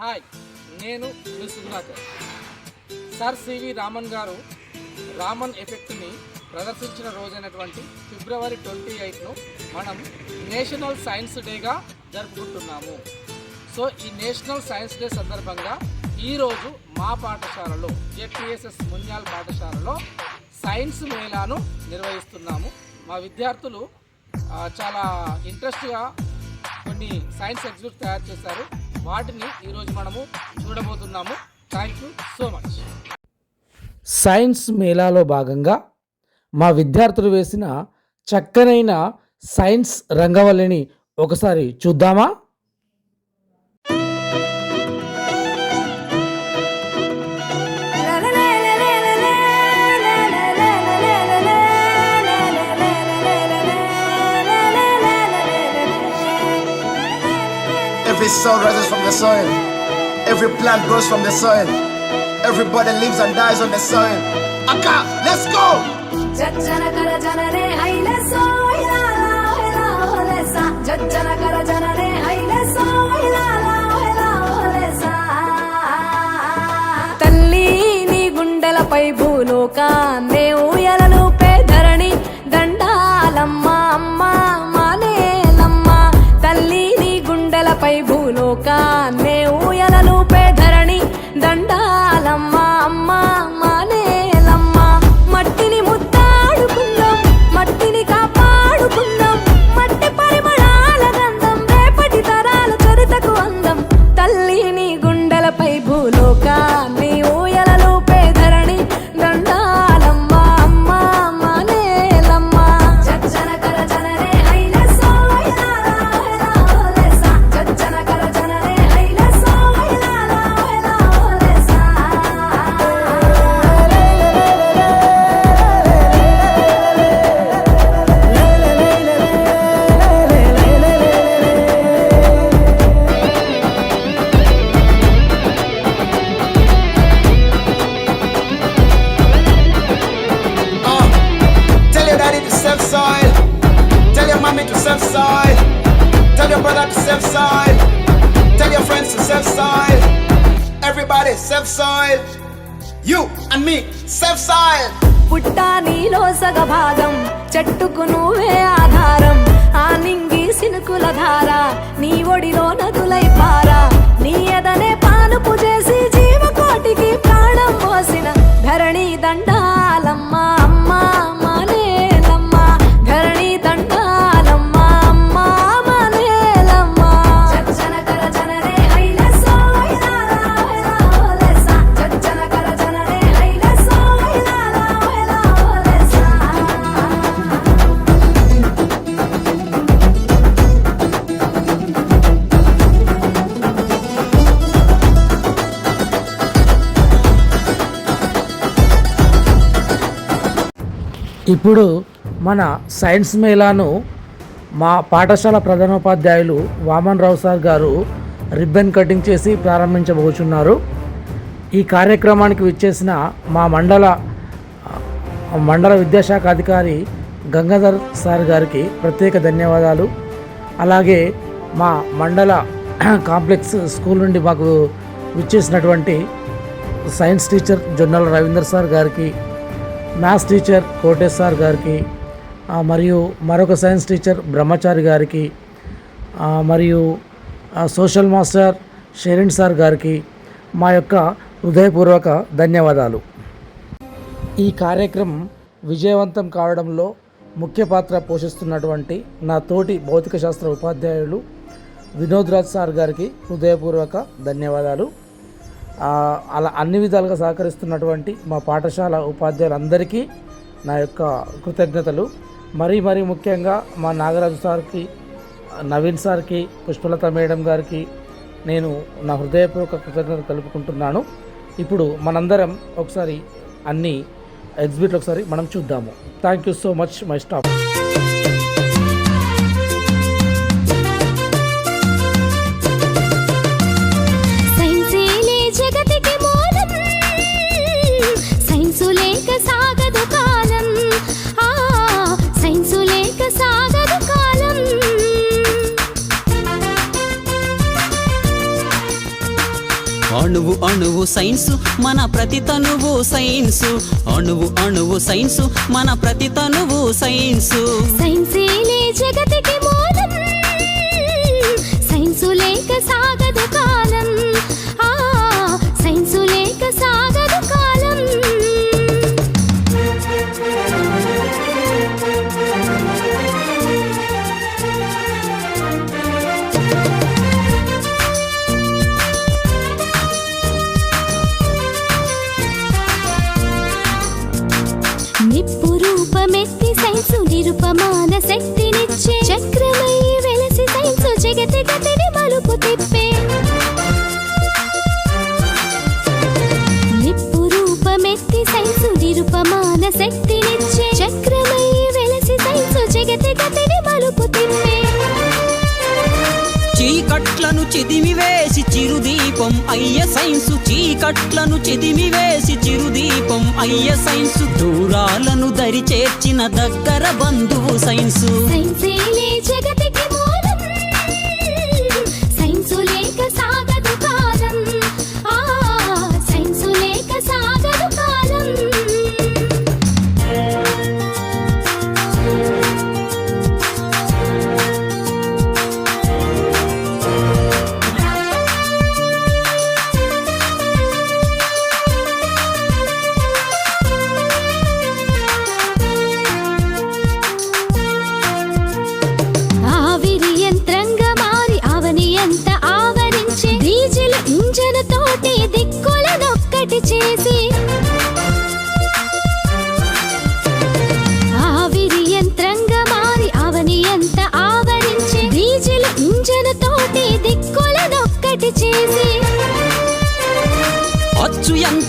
Hi నేను మీ Sugunakar sir C V Raman garu Raman ఎఫెక్ట్ని ప్రదర్శించిన రోజైనటువంటి ఫిబ్రవరి twenty ఎయిట్ను మనం నేషనల్ సైన్స్ డేగా జరుపుకుంటున్నాము. సో ఈ నేషనల్ సైన్స్ డే సందర్భంగా ఈరోజు మా పాఠశాలలో జెడ్పిఎస్ఎస్ మున్యాల్ పాఠశాలలో సైన్స్ మేళాను నిర్వహిస్తున్నాము. మా విద్యార్థులు చాలా ఇంట్రెస్ట్గా కొన్ని సైన్స్ ఎగ్జిబిట్ తయారు చేశారు. వాటిని ఈరోజు మనము చూడబోతున్నాము. Thank you so much science మేళాలో భాగంగా మా విద్యార్థులు వేసిన చక్కనైన సైన్స్ రంగవల్లిని ఒకసారి చూద్దామా? Every soul rises from the soil. Every plant grows from the soil. Everybody lives and dies on the soil. Aka, let's go! తల్లి నీ గుండెలపై భూలోకాన్ని ఇప్పుడు మన సైన్స్ మేళాను మా పాఠశాల ప్రధానోపాధ్యాయులు Vaman Rao sir garu ribbon cutting చేసి ప్రారంభించబోచున్నారు. ఈ కార్యక్రమానికి విచ్చేసిన మా మండల మండల విద్యాశాఖ అధికారి గంగాధర్ సార్ గారికి ప్రత్యేక ధన్యవాదాలు. అలాగే మా మండల కాంప్లెక్స్ స్కూల్ నుండి మాకు విచ్చేసినటువంటి science teacher Jonnala Ravinder sir గారికి మ్యాథ్స్ టీచర్ కోటేశ్వర్ గారికి మరియు మరొక సైన్స్ టీచర్ బ్రహ్మచారి గారికి మరియు సోషల్ మాస్టర్ షెరిన్ సార్ గారికి మా యొక్క హృదయపూర్వక ధన్యవాదాలు. ఈ కార్యక్రమం విజయవంతం కావడంలో ముఖ్య పాత్ర పోషిస్తున్నటువంటి నా తోటి భౌతిక శాస్త్ర ఉపాధ్యాయులు వినోద్ రాజ్ సార్ గారికి హృదయపూర్వక ధన్యవాదాలు. అలా అన్ని విధాలుగా సహకరిస్తున్నటువంటి మా పాఠశాల ఉపాధ్యాయులందరికీ నా యొక్క కృతజ్ఞతలు. మరీ మరీ ముఖ్యంగా మా నాగరాజు సార్కి నవీన్ సార్కి పుష్పలత మేడం గారికి నేను నా హృదయపూర్వక కృతజ్ఞత తెలుపుకుంటున్నాను. ఇప్పుడు మనందరం ఒకసారి అన్ని ఎగ్జిబిట్లు ఒకసారి మనం చూద్దాము. Thank you so much my staff అణువు అణువు సైన్సు మన ప్రతి తనువు సైన్సు. అణువు అణువు సైన్సు మన ప్రతి తనువు సైన్సు. సైన్సే జగతికి నిరుపమాన శక్తినిచ్చే చిదిమి చెదిమివేసి చిరుదీపం అయ్య సైన్సు చీకట్లను చెదిమివేసి చిరుదీపం అయ్య సైన్సు దూరాలను దరి చేర్చిన దగ్గర బంధువు సైన్సు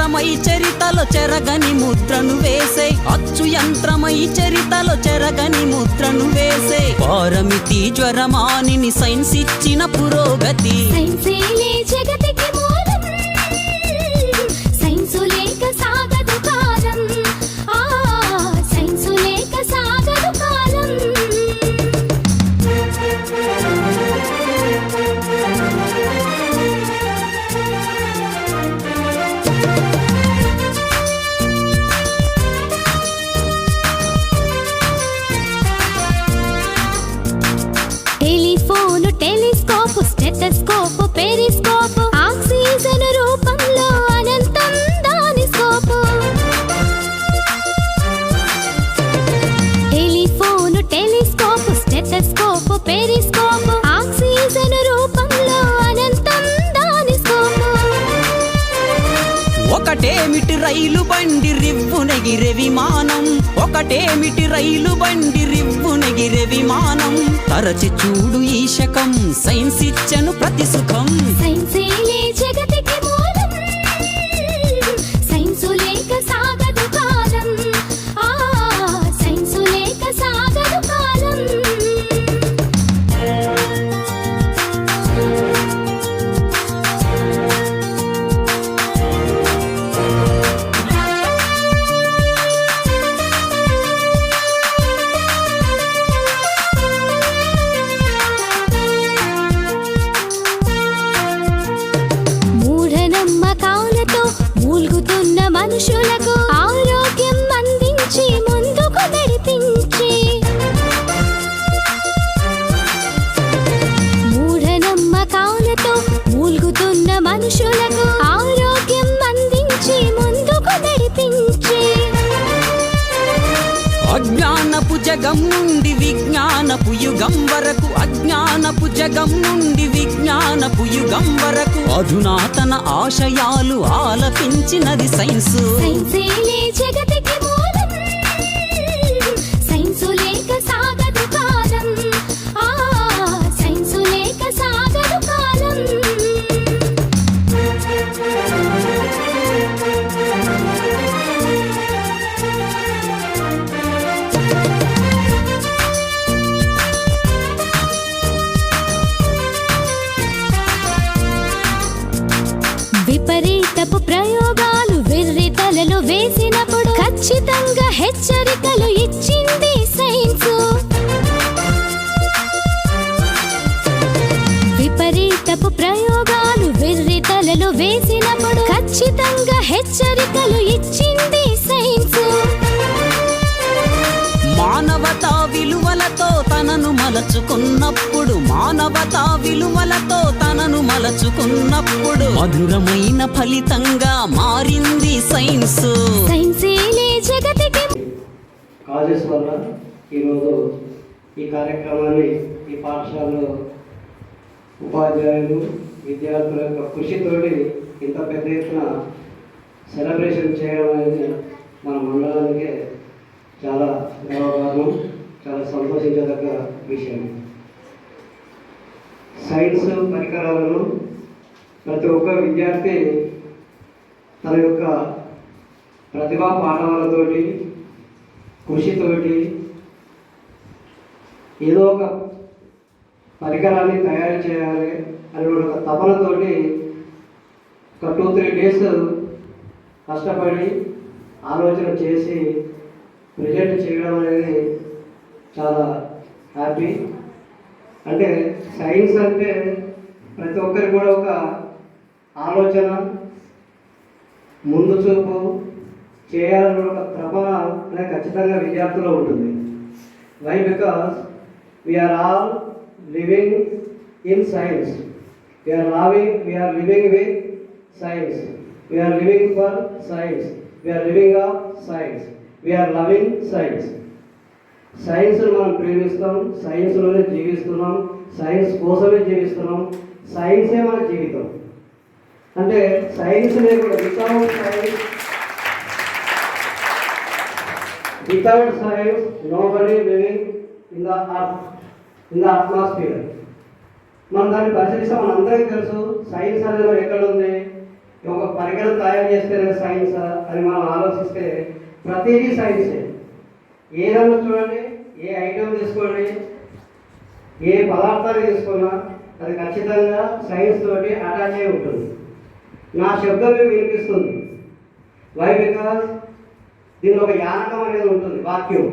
యంత్రమై చరితలో చెరగని ముద్రను వేసే. అచ్చు యంత్రమై చరితలో చెరగని ముద్రను వేసే. పారమితి జ్వరమానిని సైన్స్ ఇచ్చిన పురోగతి. సైన్సే జగతి రివ్వునెగిరే విమానం ఒకటేమిటి రైలు బండి రివ్వునెగిరే విమానం తరచి చూడు ఈ శకం సైన్స్ ఇచ్చను ప్రతి సుఖం. సైన్సే జగం నుండి విజ్ఞానపు యుగం వరకు అజ్ఞానపు జగం నుండి విజ్ఞానపు యుగం వరకు. అధునాతన ఆశయాలు ఆలపించినది సైన్సు. ఖచ్చితంగా హెచ్చరికలు ఇచ్చింది సైన్స్. విపరీతపు ప్రయోగాలు వెర్రి తలలు వేసినప్పుడు ఖచ్చితంగా హెచ్చరికలు ఇచ్చింది తనను మలచుకున్నప్పుడు మానవతా విలువలతో తనను మలచుకున్నప్పుడు మధురమైన ఫలితంగా మారింది సైన్స్. కాజెస్ వల్ల ఈరోజు ఈ కార్యక్రమాన్ని ఈ పాఠశాలలో ఉపాధ్యాయులు విద్యార్థుల యొక్క కృషితోటి ఇంత పెద్ద ఎత్తున సెలబ్రేషన్ చేయడం అనేది మన మండలానికే చాలా గర్వకారణం చాలా సంతోషించదగ్గ విషయం. సైన్స్ పరికరాలను ప్రతి ఒక్క విద్యార్థి తన యొక్క ప్రతిభా పాఠవాలతోటి కృషితోటి ఏదో ఒక పరికరాన్ని తయారు చేయాలి అనే ఒక తపనతోటి ఒక టూ త్రీ డేస్ కష్టపడి ఆలోచన చేసి ప్రజెంట్ చేయడం అనేది చాలా హ్యాపీ అంటే సైన్స్ అంటే ప్రతి ఒక్కరికి కూడా ఒక ఆలోచన ముందు చూపు చేయాలని ఒక తపన అనేది ఖచ్చితంగా విద్యార్థుల్లో ఉంటుంది. Why because we are all living in science we are loving we are living with science we are living for science we are living of science we are loving science సైన్స్ను మనం ప్రేమిస్తాం సైన్స్లోనే జీవిస్తున్నాం సైన్స్ కోసమే జీవిస్తున్నాం సైన్సే మన జీవితం. అంటే science లేకుండా without science without science nobody living in the earth in the atmosphere మనం దాన్ని పరిశీలిస్తే మన అందరికీ తెలుసు సైన్స్ అనేది మరి ఎక్కడ ఉంది? ఒక పరికరం తయారు చేస్తే సైన్స్ అని మనం ఆలోచిస్తే ప్రతిదీ సైన్సే ఏదైనా చూడండి ఏ ఐటమ్ తీసుకోండి ఏ పదార్థాలు తీసుకున్నా అది ఖచ్చితంగా సైన్స్ తోటి అటాచ్ అయి ఉంటుంది. నా శబ్దం మీకు వినిపిస్తుంది. వై బికాస్ దీనిలో ఒక యానకం అనేది ఉంటుంది వాక్యం.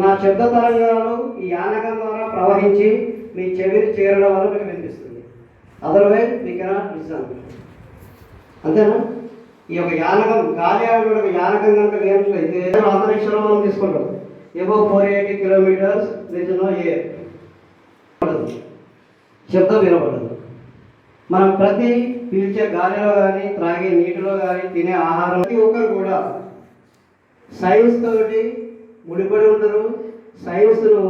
నా శబ్ద తరంగాలు ఈ యానకం ద్వారా ప్రవహించి మీ చెవిని చేరడం వల్ల మీకు వినిపిస్తుంది. అదర్వైజ్ మీ కెనాట్ లిసన్ అంతేనా? ఈ యొక్క యానకం గాలి ఆవిడ యానకం కనుక లేనట్లయితే అంతరిక్షంలో మనం తీసుకుంటాం. ఏవో ఫోర్ ఎయిటీ కిలోమీటర్స్ రీజన్లో ఏ శబ్దం వినపడదు మనం ప్రతి పీల్చే గాలిలో కానీ త్రాగే నీటిలో కానీ తినే ఆహారం ప్రతి ఒక్కరు కూడా సైన్స్ తోటి ముడిపడి ఉంటారు సైన్స్ను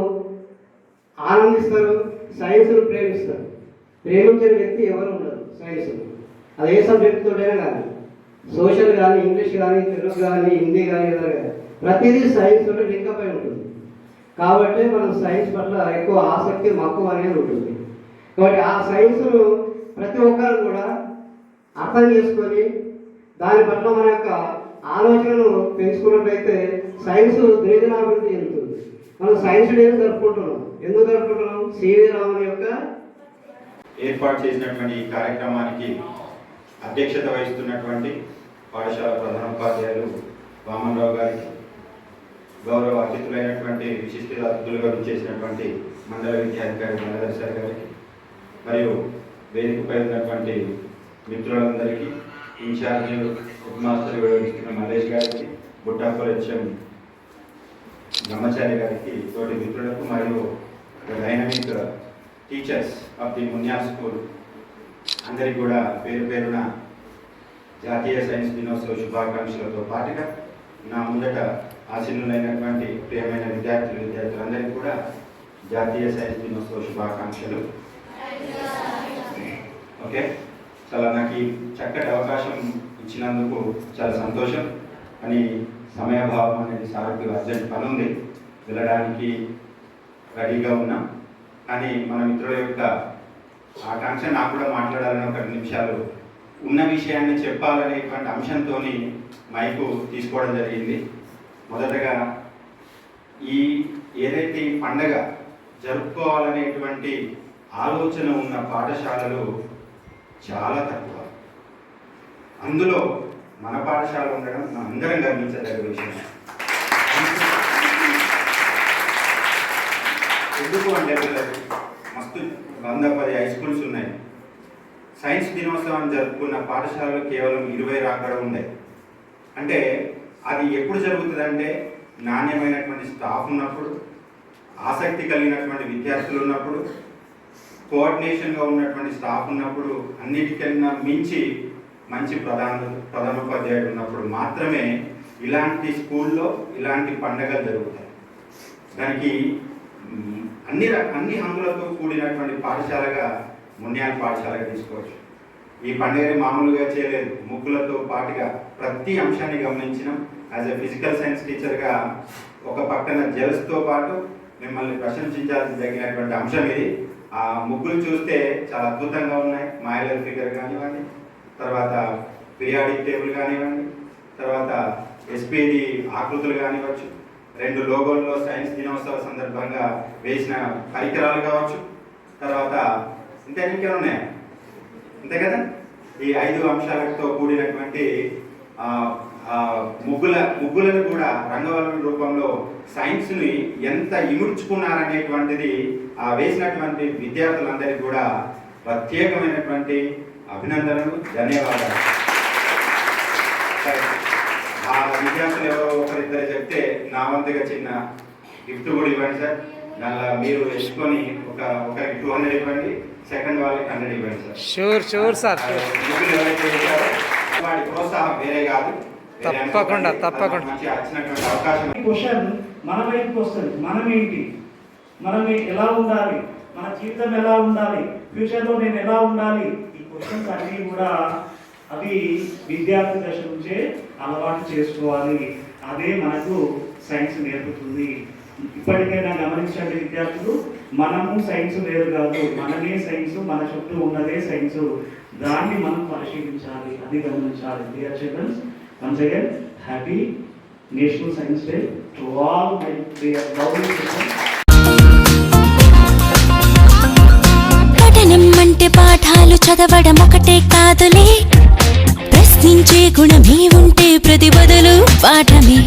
ఆనందిస్తారు. సైన్స్ను ప్రేమిస్తారు. ప్రేమించే వ్యక్తి ఎవరు ఉండరు. సైన్స్ అది ఏ సబ్జెక్ట్ తోటైనా కానీ సోషల్ కానీ ఇంగ్లీష్ కానీ తెలుగు కానీ హిందీ కానీ కానీ ప్రతిదీ సైన్స్ తోటి లింకప్ అయి ఉంటుంది. కాబట్టి మనం సైన్స్ పట్ల ఎక్కువ ఆసక్తి మక్కువ అనేది ఉంటుంది. కాబట్టి ఆ సైన్స్ను ప్రతి ఒక్కరు కూడా అర్థం చేసుకొని దాని పట్ల మన యొక్క ఆలోచనను పెంచుకున్నట్లయితే సైన్స్ దినదినాభివృద్ధి చెందుతుంది. మనం సైన్స్ డే జరుపుకుంటున్నాం. ఎందుకు జరుపుకుంటున్నాం? సివి రామన్ యొక్క ఏర్పాటు చేసినటువంటి ఈ కార్యక్రమానికి అధ్యక్షత వహిస్తున్నటువంటి పాఠశాల ప్రధానోపాధ్యాయులు వామన్రావు గారికి గౌరవ అతిథులైనటువంటి విశిష్ట అతిథులుగా చేసినటువంటి మండల విద్యాధికారి మండలసారి గారికి మరియు వేదికపై ఉన్నటువంటి మిత్రులందరికీ ఇన్ఛార్జ్ హెడ్ మాస్టర్ వివరిస్తున్న మల్లేష్ గారికి బుట్టాపూర్ హెచ్ఎం బ్రహ్మచారి గారికి తోటి మిత్రులకు మరియు dynamic teachers of the Munya school అందరికీ కూడా పేరు పేరున జాతీయ సైన్స్ దినోత్సవ శుభాకాంక్షలతో పాటుగా నా ముందట ఆశీనులైనటువంటి ప్రియమైన విద్యార్థులు విద్యార్థులందరికీ కూడా జాతీయ సైన్స్ దినోత్సవ శుభాకాంక్షలు. ఓకే? చాలా నాకు ఈ చక్కటి అవకాశం ఇచ్చినందుకు చాలా సంతోషం. అని సమయభావం అనేది సార్కి అర్జెంట్ పని ఉంది వెళ్ళడానికి రెడీగా ఉన్నాం. కానీ మన మిత్రుల యొక్క ఆకాంక్ష నాకు కూడా మాట్లాడాలని ఒక నిమిషాలు ఉన్న విషయాన్ని చెప్పాలనేటువంటి అంశంతో మైకు తీసుకోవడం జరిగింది. మొదటగా ఈ ఏదైతే ఈ పండగ జరుపుకోవాలనేటువంటి ఆలోచన ఉన్న పాఠశాలలు చాలా తక్కువ. అందులో మన పాఠశాల ఉండడం మనం అందరం గర్వించదగ్గ విషయం. ఎందుకు అంటే పిల్లలు? మస్తు వంద పది హై స్కూల్స్ ఉన్నాయి. సైన్స్ దినోత్సవాన్ని జరుపుకున్న పాఠశాలలు కేవలం ఇరవై రాకడ ఉన్నాయి అంటే అది ఎప్పుడు జరుగుతుందంటే నాణ్యమైనటువంటి స్టాఫ్ ఉన్నప్పుడు ఆసక్తి కలిగినటువంటి విద్యార్థులు ఉన్నప్పుడు కోఆర్డినేషన్గా ఉన్నటువంటి స్టాఫ్ ఉన్నప్పుడు అన్నిటికన్నా మించి మంచి ప్రధాన ప్రధానోపాధ్యాయుడు ఉన్నప్పుడు మాత్రమే ఇలాంటి స్కూల్లో ఇలాంటి పండగలు జరుగుతాయి. దానికి అన్ని అన్ని హంగులతో కూడినటువంటి పాఠశాలగా మున్యాల పాఠశాలకు తీసుకోవచ్చు. ఈ పండుగని మామూలుగా చేయలేదు. ముగ్గులతో పాటుగా ప్రతి అంశాన్ని గమనించినాం. యాజ్ ఎ ఫిజికల్ సైన్స్ టీచర్గా ఒక పక్కన జెల్స్తో పాటు మిమ్మల్ని ప్రశంసించాల్సి తగినటువంటి అంశం ఇది. ఆ ముగ్గులు చూస్తే చాలా అద్భుతంగా ఉన్నాయి. మాయలర్ ఫిగర్ కానివ్వండి తర్వాత పిరియాడిక్ టేబుల్ కానివ్వండి తర్వాత ఎస్పీడి ఆకృతులు కానివ్వచ్చు రెండు లోగోల్లో సైన్స్ దినోత్సవ సందర్భంగా వేసిన పరికరాలు కావచ్చు తర్వాత ఇంకా ఇంకేమైనా ఉన్నాయా? అంతే కదా? ఈ ఐదు అంశాలతో కూడినటువంటి ముగ్గుల ముగ్గులను కూడా రంగవల్లుల రూపంలో సైన్స్ని ఎంత ఇముడ్చుకున్నారనేటువంటిది ఆ వేసినటువంటి విద్యార్థులందరికీ కూడా ప్రత్యేకమైనటువంటి అభినందనలు ధన్యవాదాలు. ఆ విద్యార్థులు ఎవరో ఒకరిద్దరు చెప్తే నా వంతుగా చిన్న గిఫ్ట్ కూడా ఇవ్వండి సార్. దానిలో మీరు ఎంచుకొని ఒక ఒకరికి టూ హండ్రెడ్ ఇవ్వండి సెకండ్ వాళ్ళకి హండ్రెడ్ ఇవ్వండి సార్. షూర్ షూర్ సార్ వాడి ప్రోత్సాహం వేరే కాదు. తప్పకుండా. తప్పకుండా. మంచి వచ్చినటువంటి అవకాశం. ఈ క్వశ్చన్ మన వైపుకి వస్తుంది. మనం ఏంటి? మనం ఎలా ఉండాలి? మన జీవితం ఎలా ఉండాలి? ఫ్యూచర్లో నేను ఎలా ఉండాలి? ఈ క్వశ్చన్స్ అన్నీ కూడా అవి విద్యార్థి దశ నుంచే అలవాటు చేసుకోవాలి. అదే మనకు సైన్స్ నేర్పుతుంది. ఇప్పటికైనా గమనించండి విద్యార్థులు మనము సైన్స్ వేరు కాదు మనమే సైన్స్ మన చుట్టూ ఉన్నదే సైన్స్ దాన్ని మనం పరిశీలించాలి అది గమనించాలి. Dear childrens once again happy national science day to all my dear lovely అంటే పాఠాలు చదవడం ఒకటే కాదులే. ప్రశ్నించే గుణమే ఉంటే ప్రతి బదులు పాఠమే.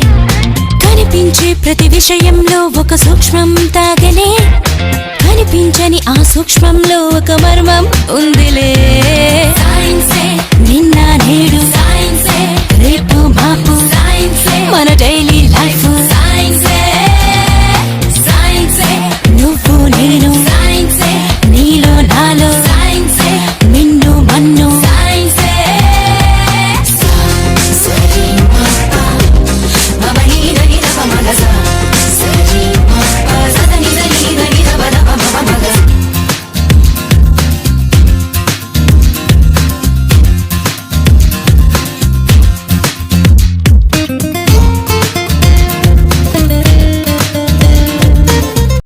కనిపించే ప్రతి విషయంలో ఒక సూక్ష్మం తాగలే. కనిపించని ఆ సూక్ష్మంలో ఒక మర్మం ఉందిలే. నిన్న నేడు రేపు మాపు మన డైలీ